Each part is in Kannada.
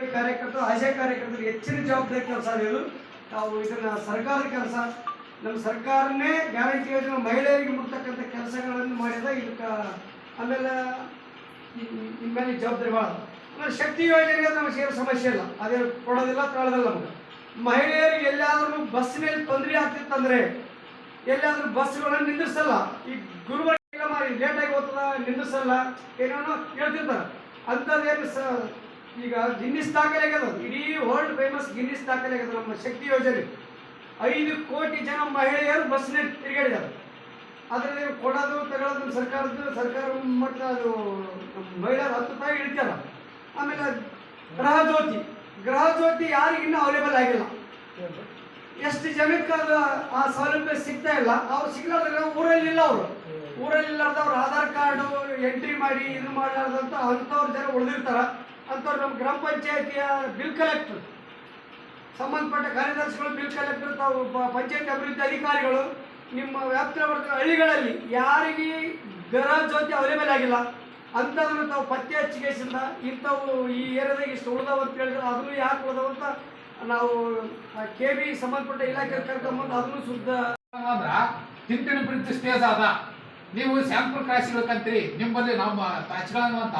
ಅಂಗನವಾಡಿ ಕಾರ್ಯಕರ್ತರು ಆಶಾ ಕಾರ್ಯಕರ್ತರು ಹೆಚ್ಚಿನ ಜವಾಬ್ದಾರಿ ಕೆಲಸ ಇದು ನಾವು ಇದನ್ನ ಸರ್ಕಾರದ ಕೆಲಸ ನಮ್ಮ ಸರ್ಕಾರನೇ ಗ್ಯಾರಂಟಿ ಯೋಜನೆ ಮಹಿಳೆಯರಿಗೆ ಮುಟ್ತಕ್ಕಂಥ ಕೆಲಸಗಳನ್ನು ಮಾಡಿದ ಇದಕ್ಕೆ ಆಮೇಲೆ ನಿಮ್ಮ ಮೇಲೆ ಜವಾಬ್ದಾರಿ ಭಾಳ. ಆಮೇಲೆ ಶಕ್ತಿ ಯೋಜನೆಗೆ ನಮಗೆ ಏನು ಸಮಸ್ಯೆ ಇಲ್ಲ. ಅದೇ ಕೊಡೋದಿಲ್ಲ ತಗೊಳ್ಳೋದಿಲ್ಲ ನಮಗೆ. ಮಹಿಳೆಯರು ಎಲ್ಲಾದ್ರೂ ಬಸ್ಸಿನಲ್ಲಿ ತೊಂದರೆ ಆಗ್ತಿತ್ತಂದ್ರೆ ಎಲ್ಲಾದ್ರೂ ಬಸ್ಗಳನ್ನು ನಿಂದಿಸಲ್ಲ ಈ ಗುರುವಾರ ಲೇಟಾಗಿ ಹೋಗ್ತದ ನಿಂದಿಸಲ್ಲ ಏನೇನೋ ಹೇಳ್ತಿರ್ತಾರೆ. ಅಂಥದ್ದೇನು ಸ ಈಗ ಗಿನ್ನಿಸ್ ದಾಖಲೆ. ಇಡೀ ವರ್ಲ್ಡ್ ಫೇಮಸ್ ಗಿನ್ನಿಸ್ ದಾಖಲೆ ನಮ್ಮ ಶಕ್ತಿ ಯೋಜನೆ. ಐದು ಕೋಟಿ ಜನ ಮಹಿಳೆಯರು ಬಸ್ನಲ್ಲಿ ತಿರುಗಾಡಿದ್ದಾರೆ. ಅದರಲ್ಲಿ ಕೊಡೋದು ತಗೊಳ್ಳೋದು ಸರ್ಕಾರದ ಸರ್ಕಾರ ಮಟ್ಟ ಅದು ಮಹಿಳೆಯರು ಹತ್ತು ತಾಯಿ ಇಡ್ತಾರ. ಆಮೇಲೆ ಗ್ರಹ ಜ್ಯೋತಿ. ಗ್ರಹ ಜ್ಯೋತಿ ಯಾರಿಗಿನ್ನೂ ಅವೈಲೇಬಲ್ ಆಗಿಲ್ಲ. ಎಷ್ಟು ಜನಕ್ಕೆ ಅದು ಆ ಸೌಲಭ್ಯ ಸಿಗ್ತಾ ಇಲ್ಲ. ಅವ್ರು ಊರಲ್ಲಿ ಇಲ್ಲ ಅವರು. ಊರಲ್ಲಿ ಇಲ್ಲಾರ್ದವ್ರು ಆಧಾರ್ ಕಾರ್ಡು ಎಂಟ್ರಿ ಮಾಡಿ, ಇದು ಮಾಡಲಾರ್ದಂತ ಅಂಥವ್ರು ಜನ ಉಳಿದಿರ್ತಾರ. ಅಂಥವ್ರು ನಮ್ಮ ಗ್ರಾಮ ಪಂಚಾಯತಿಯ ಬಿಲ್ ಕಲೆಕ್ಟರ್ ಸಂಬಂಧಪಟ್ಟ ಕಾರ್ಯದರ್ಶಿಗಳು ಬಿಲ್ ಕಲೆಕ್ಟರ್ ತಾವು ಪಂಚಾಯತ್ ಅಭಿವೃದ್ಧಿ ಅಧಿಕಾರಿಗಳು, ನಿಮ್ಮ ವ್ಯಾಪ್ತಿಯ ಬರ್ತದೆ ಹಳ್ಳಿಗಳಲ್ಲಿ ಯಾರಿಗೆ ಗೃಹ ಜ್ಯೋತಿ ಅವೈಲೇಬಲ್ ಆಗಿಲ್ಲ. ಅಂಥವ್ರನ್ನ ತಾವು ಪತ್ತೆ ಹಚ್ಚಿಗೆಸಿಂದ ಇಂಥವು ಈ ಏರಿಯಾದಾಗ ಇಷ್ಟು ಉಳಿದವು ಅಂತ ಹೇಳಿದ್ರೆ ಅದನ್ನು ಯಾಕೆ ಉಳಿದವು ಅಂತ ನಾವು ಕೆ ಬಿ ಸಂಬಂಧಪಟ್ಟ ಇಲಾಖೆ ಕರ್ಕೊಂಬಂದು ಅದನ್ನು ಶುದ್ಧ ಚಿಂತನೆ ಬ್ರಿಡ್ಜ್ ಸ್ಟೇಜ್ ಅದ. ನೀವು ಸ್ಯಾಂಪಲ್ ಕ್ರಾಸ್ ಇಳ್ಕಂತೀರಿ ನಿಮ್ಮಲ್ಲಿ ನಮ್ಮ ಹಚ್ಕೊಳ್ಳುವಂತ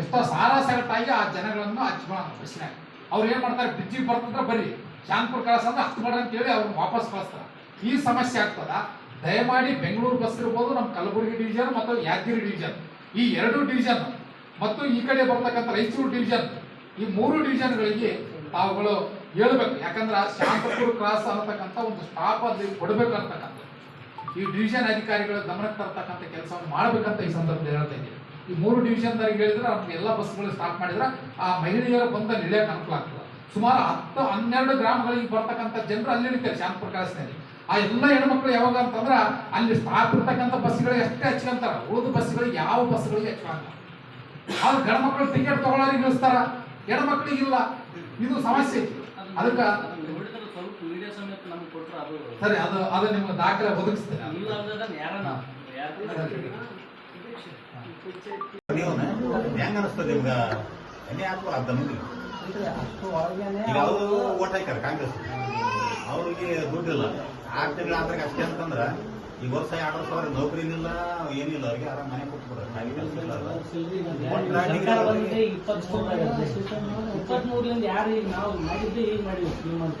ಎಷ್ಟೋ ಸಾರ ಸಗಟಾಗಿ ಆ ಜನಗಳನ್ನು ಹಚ್ಕೊಳ್ಳೋ ಪ್ರಶ್ನೆ ಅವ್ರು ಏನ್ ಮಾಡ್ತಾರೆ? ಬ್ರಿಡ್ಜಿಗೆ ಬರ್ತಂದ್ರೆ ಬರ್ರಿ ಶಾಂಪುರ್ ಕಳಸ ಅಂದ್ರೆ ಹತ್ತು ಅಂತ ಹೇಳಿ ಅವ್ರನ್ನ ವಾಪಸ್ ಕಳಿಸ್ತಾರೆ. ಈ ಸಮಸ್ಯೆ ಆಗ್ತದ? ದಯಮಾಡಿ ಬೆಂಗಳೂರು ಬಸ್ ಇರ್ಬೋದು ನಮ್ಮ ಕಲಬುರಗಿ ಡಿವಿಷನ್ ಮತ್ತು ಯಾದಗಿರಿ ಡಿವಿಷನ್ ಈ ಎರಡು ಡಿವಿಷನ್ ಮತ್ತು ಈ ಕಡೆ ಬರ್ತಕ್ಕಂಥ ರೈಚೂರು ಡಿವಿಷನ್ ಈ ಮೂರು ಡಿವಿಷನ್ಗಳಿಗೆ ತಾವುಗಳು ಹೇಳ್ಬೇಕು. ಯಾಕಂದ್ರೆ ಶಾಂತಪುರ ಕ್ರಾಸ್ ಅನ್ನತಕ್ಕಂಥ ಒಂದು ಸ್ಟಾಪ್ ಅಲ್ಲಿ ಕೊಡಬೇಕು ಈ ಡಿವಿಷನ್ ಅಧಿಕಾರಿಗಳು ಗಮನಕ್ಕೆ ತರ್ತಕ್ಕಂಥ ಕೆಲಸವನ್ನು ಮಾಡಬೇಕಂತ ಈ ಸಂದರ್ಭದಲ್ಲಿ ಹೇಳ್ತಾ ಇದ್ದೀನಿ. ಈ ಮೂರು ಡಿವಿಷನ್ ಹೇಳಿದ್ರೆ ಅವ್ರಿಗೆ ಎಲ್ಲ ಬಸ್ಗಳು ಸ್ಟಾಪ್ ಮಾಡಿದ್ರೆ ಆ ಮಹಿಳೆಯರು ಬಂದ ಇಳಿಯಕ್ಕೆ ಅನುಕೂಲ ಆಗ್ತದೆ. ಸುಮಾರು ಹತ್ತು, ಹನ್ನೆರಡು ಗ್ರಾಮಗಳಿಗೆ ಬರ್ತಕ್ಕಂಥ ಜನರು ಅಲ್ಲಿ ಇಳಿತಾರೆ ಶಾಂತಪುರ ಕ್ರಾಸ್ನಲ್ಲಿ ಆ ಎಲ್ಲ ಹೆಣ್ಮಕ್ಳು ಯಾವಾಗ ಅಂತಂದ್ರೆ ಅಲ್ಲಿ ಸ್ಟಾಪ್ ಇರ್ತಕ್ಕಂಥ ಬಸ್ಗಳಿಗೆ ಅಷ್ಟೇ ಹಚ್ಕೊಂತಾರೆ ಉಳಿದ ಬಸ್ಗಳಿಗೆ ಯಾವ ಬಸ್ಗಳಿಗೆ ಹಚ್ಕೊಂತ ಆ ಗಂಡ ಮಕ್ಕಳು ಟಿಕೆಟ್ ತಗೊಳ್ಳೋರಿಗೆ ಇಳಿಸ್ತಾರ. ಹೆಣ್ಮಕ್ಳಿಗಿಲ್ಲ ಇದು ಸಮಸ್ಯೆ. ಅದಕ್ಕೆ ನೋಡಿದ್ರೆ ಸ್ವಲ್ಪ ವಿಡಿಯೋ ಸಮೇತ ನಮ್ಗೆ ಕೊಟ್ರೆ ಅದು ಸರಿ ಅದು ಅದು ನಿಮ್ಗೆ ದಾಖಲೆ ಒದಗಿಸ್ತೇನೆ. ನೀವು ಹೆಂಗ ಅನಿಸ್ತದೆ ನಿಮ್ಗ? ಎಣ್ಣೆ ಹಾಕೋ ಅರ್ಧ ಮಂದಿ ಈಗ ಅವರು ಓಟ್ ಹಾಕ್ಯಾರ ಕಾಂಗ್ರೆಸ್. ಅವ್ರಿಗೆ ದುಡ್ಡಿಲ್ಲ. ಆರು ತಿಂಗಳ ಆದ್ರೆ ಅಷ್ಟೇ ಅಂತಂದ್ರ ಈ ವರ್ಷ ಎರಡು ಸಾವಿರ ಇಲ್ಲ ಏನಿಲ್ಲ ಅವ್ರಿಗೆ ಆರಾಮ್ ಮನೆ ಕೊಟ್ಬಿಡ್ತಾರೆ ಇಪ್ಪತ್ಮೂರರಿಂದ ಯಾರು ಈಗ ನಾವು ಮಾಡಿದ್ದೆ ಈಗ ಮಾಡಿದ್ವಿ ಸ್ಕೀಮ್ ಅಂತ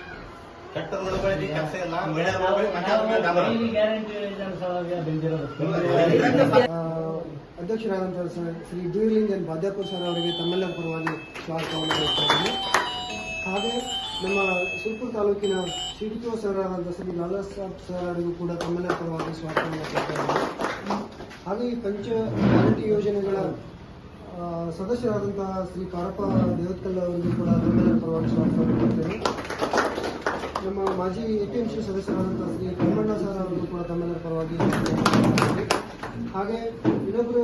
ಕೆಟ್ಟ ರೋಡ್ಗಳಿಗೆ ಕೆಲಸ ಇಲ್ಲ. ಒಳ್ಳೆ ರೋಡ್ಗಳಿಗೆ ಮೇಲೆ ಆ, ಅಧ್ಯಕ್ಷರಾದಂತಹ ಶ್ರೀ ಡ್ಯೂಲಿಂಗ್ ಎನ್ ಬಾದ್ಯಾಪುರ್ ಸರ್ ಅವರಿಗೆ ತಮ್ಮೆಲ್ಲರ ಪರವಾಗಿ ಸ್ವಾಗತವನ್ನು ಹೇಳ್ತಾ ಇದ್ದೀನಿ. ಹಾಗೆ ನಮ್ಮ ಸುಲ್ಪುರ್ ತಾಲೂಕಿನ ಸಿ ಸರ್ ಆದಂಥ ಶ್ರೀ ಲಾಲಾ ಸಾಬ್ ಸರ್ ಅವರಿಗೂ ಕೂಡ ತಮ್ಮೆಲ್ಲರ ಪರವಾಗಿ ಸ್ವಾಗತವನ್ನು ಹೇಳ್ತಾ ಇದ್ದೀನಿ. ಹಾಗೆ ಈ ಪಂಚ ಗ್ಯಾರಂಟಿ ಯೋಜನೆಗಳ ಸದಸ್ಯರಾದಂತಹ ಶ್ರೀ ಕಾರಪ್ಪ ದೇವತ್ಕಲ್ ಅವರಿಗೂ ಕೂಡ ತಮ್ಮೆಲ್ಲರ ಪರವಾಗಿ ಸ್ವಾಗತವನ್ನು ಕೊಡ್ತೇನೆ ನಮ್ಮ ಮಾಜಿ ಎ ಪಿ ಎಂ ಸಿ ಸದಸ್ಯರಾದಂತಹ ಶ್ರೀ ಕಮ್ಮಣ್ಣ ಸರ್ ಅವರು ಕೂಡ ತಮ್ಮೆಲ್ಲರ ಪರವಾಗಿ ಹಾಗೆ ಇನ್ನೊಬ್ಬರು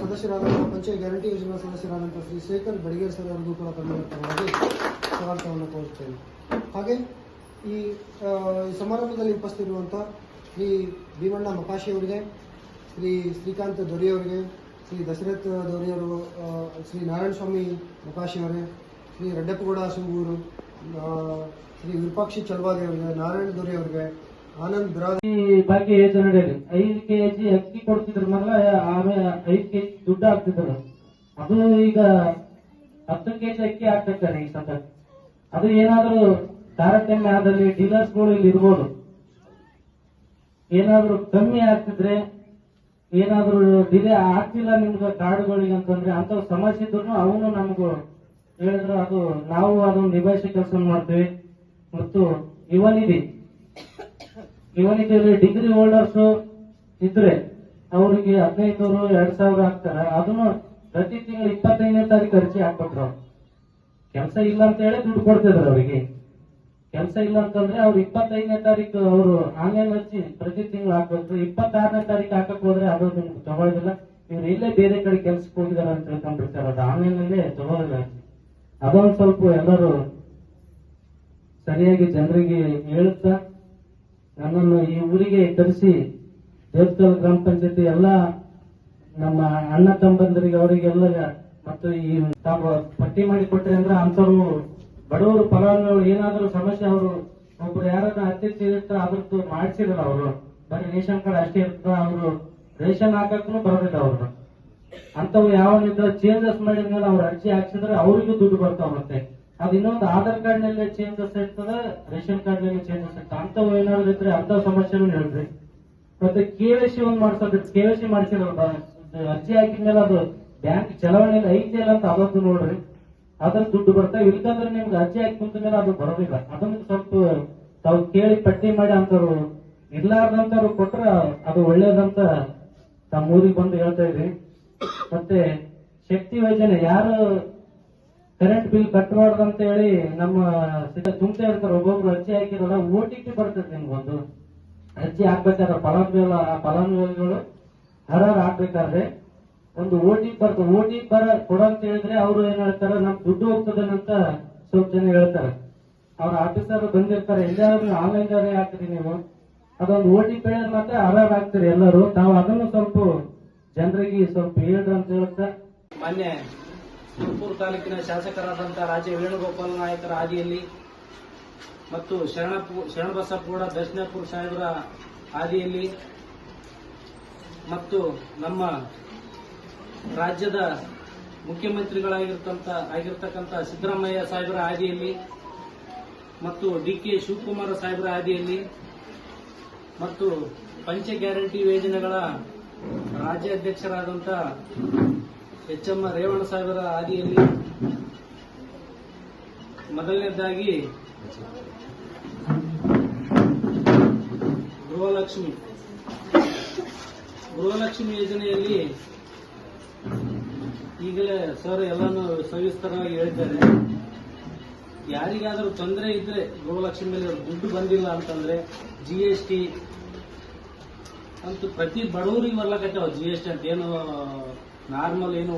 ಸದಸ್ಯರಾದಂಥ ಪಂಚಾಯತ್ ಗ್ಯಾರಂಟಿ ಯೋಜನಾ ಸದಸ್ಯರಾದಂಥ ಶ್ರೀ ಶೇಖರ್ ಬಡಿಗೇರ್ ಸರ್ ಅವರಿಗೂ ಕೂಡ ತಮ್ಮೆಲ್ಲರ ಪರವಾಗಿ ಸ್ವಾಗತವನ್ನು ಕೋರುತ್ತೇನೆ. ಹಾಗೆ ಈ ಸಮಾರಂಭದಲ್ಲಿ ಉಪಸ್ಥಿತಿರುವಂಥ ಶ್ರೀ ಭೀಮಣ್ಣ ಮಕಾಶಿ ಅವರಿಗೆ, ಶ್ರೀ ಶ್ರೀಕಾಂತ್ ದೊರೆಯವರಿಗೆ ಶ್ರೀ ದಶರಥ್ ದೊರೆಯವರು ಶ್ರೀ ನಾರಾಯಣ ಸ್ವಾಮಿ ಮಕಾಶಿ ಅವರೇ, ಶ್ರೀ ರೆಡ್ಡಪ್ಪಗೌಡ ಸುಂಗೂರು ಶ್ರೀ ವಿರೂಪಾಕ್ಷಿ ಚಲವಾದಿ ಅವರಿಗೆ, ನಾರಾಯಣ ದೊರೆ ಅವರಿಗೆ ಆನಂದ್ ಬಿರಾದ ನಡೆಯಲಿ. ಐದು ಕೆಜಿ ಅಕ್ಕಿ ಕೊಡ್ತಿದ್ರು ಮೊದಲ ಆಮೇಲೆ ಐದು ಕೆಜಿ ದುಡ್ಡು ಹಾಕ್ತಿದ್ರು. ಅದು ಈಗ ಹತ್ತು ಕೆ ಜಿ ಅಕ್ಕಿ ಹಾಕ್ತಿರ್ತಾರೆ ಈ ಸಂದರ್ಭ ಅದು ಏನಾದ್ರೂ ತಾರತಮ್ಯ ಆದಲ್ಲಿ ಡೀಲರ್ಸ್ಗಳು ಇಲ್ಲಿ ಇರ್ಬೋದು. ಏನಾದ್ರೂ ಕಮ್ಮಿ ಆಗ್ತಿದ್ರೆ, ಏನಾದ್ರೂ ಡಿಲೇ ಆಗ್ತಿಲ್ಲ ನಿಮ್ಗೆ ಕಾರ್ಡ್ಗಳಿಗೆ ಅಂತಂದ್ರೆ ಅಂತ ಸಮಸ್ಯೆ ಇದ್ರು ಅವನು ನಮಗೂ ಹೇಳಿದ್ರೆ ಅದು ನಾವು ಅದನ್ನು ನಿಭಾಯಿಸೋ ಕೆಲಸ ಮಾಡ್ತೀವಿ. ಮತ್ತು ಯುವನಿಧಿ. ಯುವನಿಧಿಯಲ್ಲಿ ಡಿಗ್ರಿ ಹೋಲ್ಡರ್ಸ್ ಇದ್ರೆ ಅವರಿಗೆ ಹದಿನೈದು ಎರಡ್ ಸಾವಿರ ಹಾಕ್ತಾರೆ. ಅದನ್ನು ಪ್ರತಿ ತಿಂಗಳು ಇಪ್ಪತ್ತೈದನೇ ತಾರೀಕು ಅರ್ಜಿ ಹಾಕ್ಬಿಟ್ರು ಕೆಲಸ ಇಲ್ಲ ಅಂತ ಹೇಳಿ ದುಡ್ಡು ಕೊಡ್ತಿದ್ರು ಅವರಿಗೆ. ಕೆಲಸ ಇಲ್ಲ ಅಂತಂದ್ರೆ ಅವ್ರು ಇಪ್ಪತ್ತೈದನೇ ತಾರೀಕು ಅವರು ಆನ್ಲೈನ್ ಅರ್ಜಿ ಪ್ರತಿ ತಿಂಗಳು ಹಾಕ್ಬೇಕು. ಇಪ್ಪತ್ತಾರನೇ ತಾರೀಕು ಹಾಕಕ್ ಹೋದ್ರೆ ಅದು ನಿಮ್ಗೆ ತಗೊಳ್ಳೋದಿಲ್ಲ. ಇವ್ರು ಇಲ್ಲೇ ಬೇರೆ ಕಡೆ ಕೆಲ್ಸಕ್ಕೆ ಹೋಗಿದಾರೆ ಅಂತ ತಿಳ್ಕೊಂಡ್ಬಿಡ್ತಾರೆ. ಅದು ಆನ್ಲೈನ್ ಅಲ್ಲೇ ತಗೊಳ್ಳೋದಿಲ್ಲ. ಅದೊಂದು ಸ್ವಲ್ಪ ಎಲ್ಲರೂ ಸರಿಯಾಗಿ ಜನರಿಗೆ ಹೇಳುತ್ತಾ, ನನ್ನನ್ನು ಈ ಊರಿಗೆ ಕರೆಸಿ, ದೇವಸ್ಥಾನ ಗ್ರಾಮ ಪಂಚಾಯತಿ ಎಲ್ಲ ನಮ್ಮ ಅಣ್ಣ ತಮ್ಮಂದರಿಗೆ, ಅವರಿಗೆಲ್ಲ ಮತ್ತು ಈ ತಾವು ಪಟ್ಟಿ ಮಾಡಿ ಕೊಟ್ರಿ ಅಂದ್ರೆ ಅಂಥವ್ರು ಬಡವರು ಫಲಾನುಭವಿಗಳು ಏನಾದರೂ ಸಮಸ್ಯೆ ಅವರು ಒಬ್ರು ಯಾರನ್ನ ಅತ್ಯಂತ ಇರ್ತಾರೆ ಅದ್ರದ್ದು ಮಾಡಿಸಿರಲ್ಲ ಅವರು. ಬರೀ ರೇಷನ್ ಕಾರ್ಡ್ ಅಷ್ಟೇ ಇರ್ತದ ಅವರು ರೇಷನ್ ಹಾಕಕ್ಕೂ ಬರೋದಿಲ್ಲ ಅವರು. ಅಂತವು ಯಾವನಿದ್ರೆ ಚೇಂಜಸ್ ಮಾಡಿದ ಮೇಲೆ ಅವ್ರು ಅರ್ಜಿ ಹಾಕ್ಸಿದ್ರೆ ಅವರಿಗೂ ದುಡ್ಡು ಬರ್ತಾವ ಮತ್ತೆ ಅದು ಇನ್ನೊಂದು ಆಧಾರ್ ಕಾರ್ಡ್ನಲ್ಲಿ ಚೇಂಜಸ್ ಇರ್ತದೆ ರೇಷನ್ ಕಾರ್ಡ್ನಲ್ಲಿ ಚೇಂಜಸ್ ಇರ್ತದೆ ಅಂತವ್ ಏನಾದ್ರು ಇದ್ರೆ ಅಂತ ಸಮಸ್ಯೆನೂ ಹೇಳ್ರಿ ಮತ್ತೆ ಕೆವೈಸಿ ಒಂದ್ ಮಾಡ್ಸೋದು ಕೆವೈಸಿ ಮಾಡಿಸಿರಲ್ಲ ಅರ್ಜಿ ಹಾಕಿದ ಮೇಲೆ ಅದು ಬ್ಯಾಂಕ್ ಚಲಾವಣೆ ಐತಿ ಇಲ್ಲ ಅಂತ ಅದೊಂದು ನೋಡ್ರಿ. ಅದ್ರ ದುಡ್ಡು ಬರ್ತಾವ ಇಲ್ಕಂದ್ರೆ ನಿಮ್ಗೆ ಅರ್ಜಿ ಹಾಕಿ ಕುಂತ ಮೇಲೆ ಅದು ಬರೋದಿಲ್ಲ. ಅದನ್ನ ಸ್ವಲ್ಪ ತಾವು ಕೇಳಿ ಪಟ್ಟಿ ಮಾಡಿ ಅಂತವ್ರು ಇರ್ಲಾರ್ದಂತವ್ರು ಕೊಟ್ರ ಅದು ಒಳ್ಳೇದಂತ ತಮ್ಮ ಊರಿಗೆ ಬಂದು ಹೇಳ್ತಾ ಇದ್ರಿ ಮತ್ತೆ ಶಕ್ತಿ ಯೋಜನೆ, ಯಾರು ಕರೆಂಟ್ ಬಿಲ್ ಕಟ್ಟಬಾರ್ದು ಅಂತ ಹೇಳಿ ನಮ್ಮ ತುಂಬತಾ ಇರ್ತಾರೆ ಒಬ್ಬೊಬ್ರು ಅರ್ಜಿ ಹಾಕಿರಲ್ಲ, ಓ ಟಿ ಪಿ ಬರ್ತದೆ ನಿಮ್ಗೊಂದು. ಅರ್ಜಿ ಹಾಕ್ಬೇಕಾದ್ರೆ ಫಲಾನುಭವಿಗಳು, ಆ ಫಲಾನುಭವಿಗಳು ಹರಾರು ಹಾಕ್ಬೇಕಾದ್ರೆ ಒಂದು ಓ ಟಿ ಬರ್ತದೆ ಓ ಟಿ ಬರ ಕೊಡ ಅಂತ ಹೇಳಿದ್ರೆ ಅವರು ಏನ್ ಹೇಳ್ತಾರೆ ನಮ್ ದುಡ್ಡು ಹೋಗ್ತದೆ ಅಂತ ಸ್ವಲ್ಪ ಜನ ಹೇಳ್ತಾರೆ. ಅವ್ರ ಆಫೀಸರ್ ಬಂದಿರ್ತಾರೆ ಎಲ್ಲಾದ್ರೂ ಆನ್ಲೈನ್ ಹಾಕ್ತೀರಿ ನೀವು. ಅದೊಂದು ಓ ಟಿ ಪಿ ಮಾತ್ರ ಹರಾರು ಹಾಕ್ತೀರಿ ಎಲ್ಲರೂ. ತಾವು ಅದನ್ನು ಸ್ವಲ್ಪ ಜನರಿಗೆ ಸ್ವಲ್ಪ ಅಂತ ಹೇಳುತ್ತೆ? ಮಾನ್ಯ ತುಮಕೂರು ತಾಲೂಕಿನ ಶಾಸಕರಾದಂತಹ ರಾಜ ವೇಣುಗೋಪಾಲ ನಾಯಕರ ಹಾದಿಯಲ್ಲಿ ಮತ್ತು ಶರಣ ಶರಣಬಸಪ್ಪಗೌಡ ದರ್ಶನಪುರ ಸಾಹೇಬರ ಹಾದಿಯಲ್ಲಿ ಮತ್ತು ನಮ್ಮ ರಾಜ್ಯದ ಮುಖ್ಯಮಂತ್ರಿಗಳಾಗಿರ್ತಂತ ಆಗಿರ್ತಕ್ಕಂಥ ಸಿದ್ದರಾಮಯ್ಯ ಸಾಹೇಬರ ಹಾದಿಯಲ್ಲಿ ಮತ್ತು ಡಿ ಕೆ ಶಿವಕುಮಾರ ಸಾಹೇಬರ ಹಾದಿಯಲ್ಲಿ ಮತ್ತು ಪಂಚ ಗ್ಯಾರಂಟಿ ಯೋಜನೆಗಳ ರಾಜ್ಯಾಧ್ಯಕ್ಷರಾದಂಥ ಎಚ್ ಎಂ ರೇವಣ್ಣ ಸಾಹೇಬರ ಹಾದಿಯಲ್ಲಿ ಮೊದಲನೇದಾಗಿ ಗೃಹಲಕ್ಷ್ಮಿ. ಗೃಹಲಕ್ಷ್ಮಿ ಯೋಜನೆಯಲ್ಲಿ ಈಗಲೇ ಸರ್ ಎಲ್ಲಾನು ಸವಿಸ್ತರವಾಗಿ ಹೇಳಿದ್ದಾರೆ. ಯಾರಿಗಾದರೂ ತೊಂದರೆ ಇದ್ರೆ ಗೃಹಲಕ್ಷ್ಮಿ ಮೇಲೆ ದುಡ್ಡು ಬಂದಿಲ್ಲ ಅಂತಂದ್ರೆ ಜಿ ಎಸ್ ಟಿ ಅಂತೂ ಪ್ರತಿ ಬಡವರಿಗೆ ಬರ್ಲಕತ್ತಾವ ಜಿ ಎಸ್ ಟಿ ಅಂತ. ಏನು ನಾರ್ಮಲ್ ಏನು